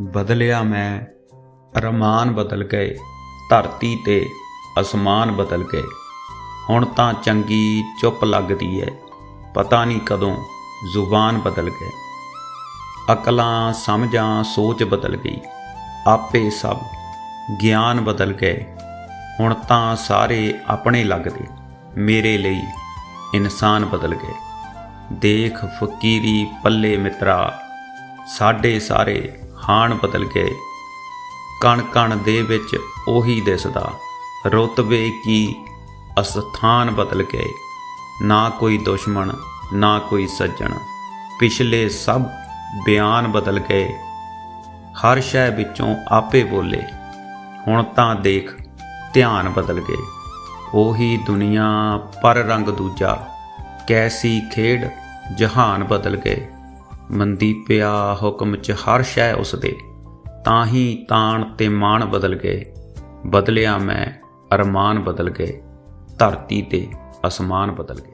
ਬਦਲਿਆ ਮੈਂ ਰਮਾਨ ਬਦਲ ਗਏ, ਧਰਤੀ ਤੇ ਅਸਮਾਨ ਬਦਲ ਗਏ। ਹੁਣ ਤਾਂ ਚੰਗੀ ਚੁੱਪ ਲੱਗਦੀ ਏ ਪਤਾ ਨਹੀਂ ਕਦੋਂ ਜ਼ੁਬਾਨ ਬਦਲ ਗਏ। ਅਕਲਾਂ, ਸਮਝਾਂ, ਸੋਚ ਬਦਲ ਗਈ, ਆਪੇ ਸਭ ਗਿਆਨ ਬਦਲ ਗਏ। ਹੁਣ ਤਾਂ ਸਾਰੇ ਆਪਣੇ ਲੱਗਦੇ, ਮੇਰੇ ਲਈ ਇਨਸਾਨ ਬਦਲ ਗਏ। ਦੇਖ, ਫਕੀਰੀ, ਪੱਲੇ ਮਿੱਤਰਾ, ਸਾਡੇ ਸਾਰੇ ਖਾਣ ਬਦਲ ਗਏ। ਕਣ ਕਣ ਦੇ ਵਿੱਚ ਉਹੀ ਦਿਸਦਾ। ਰੁਤਬੇ ਕੀ ਅਸਥਾਨ ਬਦਲ ਗਏ। ਨਾ ਕੋਈ ਦੁਸ਼ਮਣ, ਨਾ ਕੋਈ ਸੱਜਣ। ਪਿਛਲੇ ਸਭ ਬਿਆਨ ਬਦਲ ਗਏ। ਹਰ ਸ਼ੈ ਵਿੱਚੋਂ ਆਪੇ ਬੋਲੇ। ਹੁਣ ਤਾਂ ਦੇਖ, ਧਿਆਨ ਬਦਲ ਗਏ। ਉਹੀ ਦੁਨੀਆ ਪਰ ਰੰਗ ਦੂਜਾ। ਕੈਸੀ ਖੇਡ, ਜਹਾਨ ਬਦਲ ਗਏ। ਮੰਦੀਪਿਆ ਹੁਕਮ ਚ ਹਰ ਸ਼ੈ ਉਸਦੇ। ਤਾਂ ਹੀ ਤਾਣ ਤੇ ਮਾਣ ਬਦਲ ਗਏ। ਬਦਲਿਆ ਮੈਂ ਅਰਮਾਨ ਬਦਲ ਗਏ। ਧਰਤੀ ਤੇ ਅਸਮਾਨ ਬਦਲ ਗਏ।